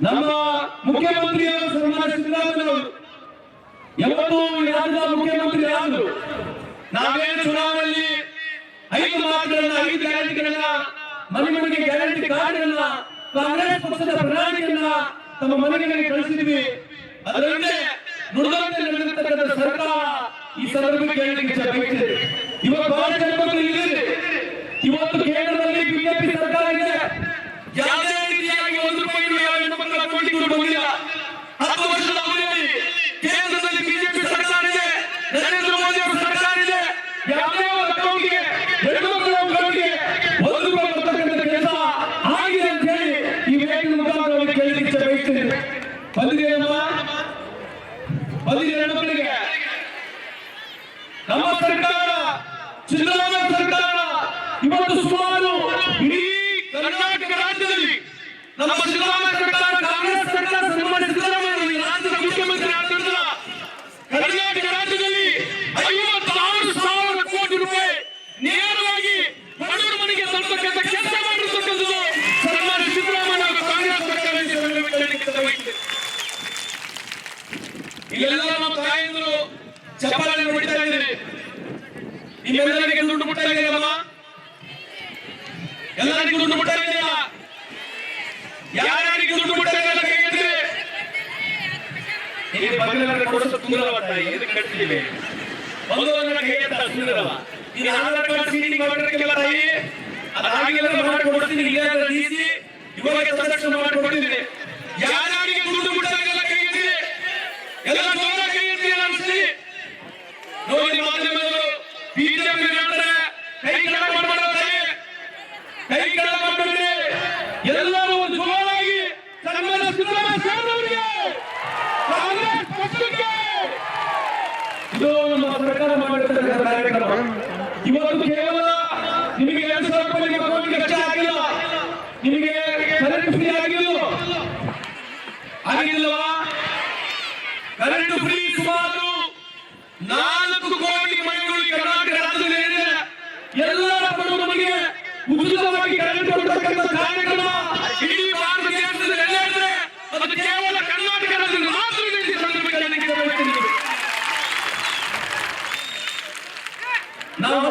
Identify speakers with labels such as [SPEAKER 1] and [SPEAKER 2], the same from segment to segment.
[SPEAKER 1] ನಮ್ಮ ಮುಖ್ಯಮಂತ್ರಿಯವರು ಸನ್ಮಾನ್ಯ ಸಿದ್ದರಾಮಯ್ಯನವರು ಯಾವತ್ತು ಈ ರಾಜ್ಯದ ಮುಖ್ಯಮಂತ್ರಿ ಯಾರು? ನಾವೇನು ಚುನಾವಣೆಯಲ್ಲಿ ಐದು ಮಾತುಗಳನ್ನ, ಐದು ಗ್ಯಾರಂಟಿಗಳನ್ನ ಮನೆ ಮನೆಗೆ ಗ್ಯಾರಂಟಿ ಕಾರ್ಡ್ಗಳನ್ನ, ಕಾಂಗ್ರೆಸ್ ಪಕ್ಷದ ಪ್ರಣಾಳಿಕೆಯನ್ನ ತಮ್ಮ ಮನೆಗಳಿಗೆ ಕಳಿಸಿದ್ವಿ. ಅದರಂತೆ ನುಡಿದಂತೆ ನಡೆದಿರ್ತಕ್ಕಂಥ ಸರ್ಕಾರ ಈ ಸಂದರ್ಭಕ್ಕೆ ಹೇಳಲಿಕ್ಕೆ ಬಯಸಿದೆ ಇವತ್ತು ಬಹಳ ಜನರು ಇಲ್ಲಿದೆ. ಇವತ್ತು ಕೇಂದ್ರದಲ್ಲಿ ಬಿಜೆಪಿ ಸರ್ಕಾರ ಇದೆ ಯಾವುದೇ ರೀತಿಯಾಗಿ ಒಂದು ರೂಪಾಯಿ ಯಾವ ಹೆಣ್ಣು ಮಕ್ಕಳ ಅಕೌಂಟಿಗೂ ಬಂದಿಲ್ಲ ಹತ್ತು ವರ್ಷದ ಅವಧಿಯಲ್ಲಿ ಕೇಂದ್ರದಲ್ಲಿ ಬಿಜೆಪಿ ಸರ್ಕಾರ ಇದೆ ನರೇಂದ್ರ ಮೋದಿ ಅವರ ಸರ್ಕಾರ ಇದೆ ಯಾವುದೇ ಒಂದು ಅಕೌಂಟ್ಗೆ ಹೆಣ್ಣು ಮಕ್ಕಳ ಅಕೌಂಟ್ಗೆ ಒಂದು ರೂಪಾಯಿ ಬರ್ತಕ್ಕಂಥ ಕೆಲಸ ಆಗಿದೆ ಅಂತ ಹೇಳಿ ಈ ವೇದಿಕೆ ಮುಖಾಂತರ ಕೇಳಲಿಕ್ಕೆ ಇಚ್ಛೆ ಬಯಸ್ತೇನೆ ಬಂದಿದೆಯಮ್ಮ ಬಂದಿದೆ ಹೆಣ್ಮಕ್ಳಿಗೆ ನಮ್ಮ ಸರ್ಕಾರ ಸಿದ್ದರಾಮಯ್ಯ ಸರ್ಕಾರ ಇವತ್ತು ಸುಮಾರು ಇಡೀ ಕರ್ನಾಟಕ ರಾಜ್ಯದಲ್ಲಿ ನಮ್ಮ ಸಿದ್ದರಾಮಯ್ಯ ಸರ್ಕಾರ, ಕಾಂಗ್ರೆಸ್ ಸರ್ಕಾರ ಸನ್ಮಾನ್ಯ ಸಿದ್ದರಾಮಯ್ಯ ರಾಜ್ಯದ ಮುಖ್ಯಮಂತ್ರಿ ಆಗಿರೋದ್ರಿಂದ ಕರ್ನಾಟಕ ರಾಜ್ಯದಲ್ಲಿ ಐವತ್ತಾರು ಸಾವಿರ ಕೋಟಿ ರೂಪಾಯಿ ನೇರವಾಗಿ ಬಡವರ ಮನೆಗೆ ತರ್ತಕ್ಕಂಥ ಕೆಲಸ ಮಾಡಿರ್ತಕ್ಕಂಥದ್ದು ಸನ್ಮಾನ್ಯ ಸಿದ್ದರಾಮಯ್ಯ ಹಾಗೂ ಕಾಂಗ್ರೆಸ್ ಸರ್ಕಾರ ಈ ಸಂದರ್ಭದಲ್ಲಿ ಹೇಳಲಿಕ್ಕೆ ಇಷ್ಟಪಡ್ತೇನೆ. ಇಲ್ಲೆಲ್ಲ ನಮ್ಮ ತಾಯಂದಿರು ಚಪ್ಪಾಳೆ ಹೊಡಿತಾ ಇದ್ದಾರೆ. ನಿಮ್ಮೆಲ್ಲರಿಗೆ ದುಡ್ಡು ಮುಟ್ತಾ ಎಲ್ಲರಿಗೂ ದುಡ್ಡು ಮುಟ್ತಾ ಇದೆಯಲ್ಲ? ದುಡ್ಡು ಮುಟ್ತಾ ಇದೆಯಲ್ಲ ಕೈ ಎತ್ತಿ. ಇಲ್ಲಿ ಬಂದಿಲ್ಲ ಕೊಡಿಸೋ ತುಂಗರವ ತಾಯಿ ಇದಕ್ಕೆ ಕಟ್ಟಿದ್ದೀವಿ ಒಂದು ಒಂದು ಎತ್ತ ಸುಂದರವ. ಇದು ಆಧಾರ್ ಕಾರ್ಡ್ ಸೀಡಿಂಗ್ ಮಾಡಿರಕ್ಕೆಲ್ಲ ತಾಯಿ. ಅದಾಗಿಲ್ಲ ಮಾಡಿ ಕೊಡ್ತೀನಿ, ಇಲ್ಲೇ ಡಿಸಿ ಇವಾಗ ಸಂರಕ್ಷಣೆ ಮಾಡಿ ಕೊಟ್ಟಿದ್ದೀನಿ ಯಾರ್ಯಾರಿಗೆ ದುಡ್ಡು ಮುಟ್ತಾ ಇದೆಯಲ್ಲ ಕೈ ಎತ್ತಿ ಎಲ್ಲ ಜೋರ ಕೈ ಎತ್ತಿ ಎಲ್ಲ ಅನ್ಸಿ ನೋಡಿ ಮಾಧ್ಯಮದವರು ಬಿಜೆಪಿ ಹೇಳ್ತಾರೆ ಕೈ ಕೆಳಗೆ ಮಾಡ್ತಾರೆ ಕೈ ಕೆಳಗೆ ಮಾಡ್ಬೇಡ್ರಿ ಎಲ್ಲರೂ ಒಂದು ಜೋರಾಗಿ ಸನ್ಮಾನ್ಯ ಸಿದ್ದರಾಮಯ್ಯ ಸಾಹೇಬ್ರವರಿಗೆ ಕಾಂಗ್ರೆಸ್ ಪಕ್ಷಕ್ಕೆ ನಮ್ಮ ಇವತ್ತು ಕೇವಲ ನಿಮಗೆ ಎರಡು ಸಾವಿರ ರೂಪಾಯಿ ಆಗಿಲ್ಲ. ನಿಮಗೆ ಕರೆಂಟ್ ಫ್ರೀ ಸುಮಾರು ನಾಲ್ಕು ಕೋಟಿ ಮನೆಗಳು ಈ ಕರ್ನಾಟಕ ರಾಜ್ಯದಲ್ಲಿ ಇದೆ ಎಲ್ಲರ ಬಡವರ ಮನೆಗೆ ಉಚಿತವಾಗಿ ಕರೆಂಟ್ ಕೊಡ್ತಕ್ಕಂಥ ಕಾರ್ಯಕ್ರಮ ಇಡೀ ಭಾರತ ದೇಶದಲ್ಲಿ ಎಲ್ಲೇ ಇದ್ರೆ ಅದು ಕೇವಲ ಕರ್ನಾಟಕ ರಾಜ್ಯದಲ್ಲಿ ಮಾತ್ರ ಇದೆ ಈ ಸಂದರ್ಭದಲ್ಲಿ ನನಗೆ ಗಮನಿಸ್ತೀನಿ.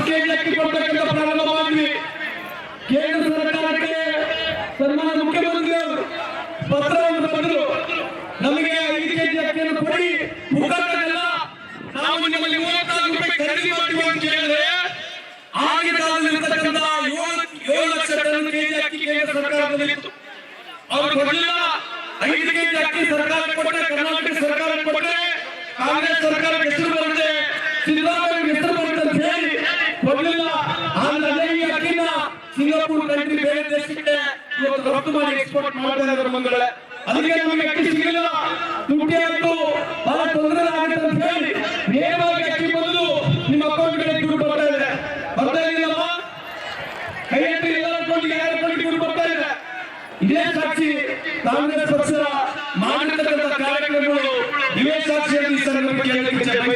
[SPEAKER 1] ಕೆಜಿ ಅಕ್ಕಿ ಕೊಡ್ತಕ್ಕಂಥ ಪ್ರಾರಂಭ ಮಾಡಿದ್ವಿ ಕೇಂದ್ರ ಸರ್ಕಾರಕ್ಕೆ ಸನ್ಮಾನ ಮುಖ್ಯಮಂತ್ರಿಯವರು ಪತ್ರವನ್ನು ಬರೆದು ನಮಗೆ ಐದು ಕೆಜಿ ಅಕ್ಕಿಯನ್ನು ಕೊಡಿ. ಮುಖಂಡರೆಲ್ಲ ನಾವು ನಿಮ್ಮಲ್ಲಿ ಮೂವತ್ನಾಲ್ಕು ರೂಪಾಯಿ ಖರೀದಿ ಮಾಡುವ ಅಂತ ಹೇಳಿದ್ರೆ ಆಗಿನ ಕಾಲದಲ್ಲಿರ್ತಕ್ಕಂಥ ಏಳು ಏಳು ಲಕ್ಷ ಟನ್ ಕೆಜಿ ಅಕ್ಕಿ ಕೇಂದ್ರ ಸರ್ಕಾರದಲ್ಲಿತ್ತು ಅವರು ಕೊಡಲಿಲ್ಲ ಐದು ಕೆಜಿ ಅಕ್ಕಿ ಸರ್ಕಾರ ಕೊಟ್ಟರೆ, ಕರ್ನಾಟಕ ಸರ್ಕಾರ ಕೊಟ್ಟರೆ, ಕಾಂಗ್ರೆಸ್ ಸರ್ಕಾರ ಹೆಸರು ಬರುತ್ತೆ ಸಿದ್ದರಾಮಯ್ಯ ಹೆಸರು ಬರುತ್ತೆ ಅಂತ ಹೇಳಿ ಕೊಡಲಿಲ್ಲ ಆದ್ರೆ ಅದೇ ಈ ಅಕ್ಕಿನ ಸಿಂಗಾಪುರ್ ಕಂಟ್ರಿ ಬೇರೆ ದೇಶಕ್ಕೆ ಇವತ್ತು ರಫ್ತು ಮಾಡಿ ಎಕ್ಸ್ಪೋರ್ಟ್ ಮಾಡ್ತಾ ಇದ್ದಾರೆ ಮಂಗಳೇ ಅದಕ್ಕೆ ನಮಗೆ ಅಕ್ಕಿ ಸಿಗಲಿಲ್ಲ. ದುಡ್ಡಿ ಆಯ್ತು ಬಹಳ ತೊಂದರೆ ಆಗುತ್ತೆ ಅಂತ ಹೇಳಿ ನೇರವಾಗಿ ಅಕ್ಕಿ ಬಂದು ನಿಮ್ಮ ಅಕೌಂಟ್ಗೆ ದುಡ್ಡು ಬರ್ತಾ ಇದೆ. ಬರ್ತಾ ಇದೆಯಲ್ಲಮ್ಮ ಕೈ ಎತ್ತಿ ಎಲ್ಲ ಅಕೌಂಟ್ಗೆ ಯಾರ ಅಕೌಂಟ್ ದುಡ್ಡು ಬರ್ತಾ ಇದೆ? ಇದೇ ಸಾಕ್ಷಿ ಕಾಂಗ್ರೆಸ್ ಪಕ್ಷದ ಮಾಡಿರ್ತಕ್ಕಂಥ ಕಾರ್ಯಕ್ರಮಗಳು. ಇವೇ ಸಾಕ್ಷಿ ಅಂತ ಈ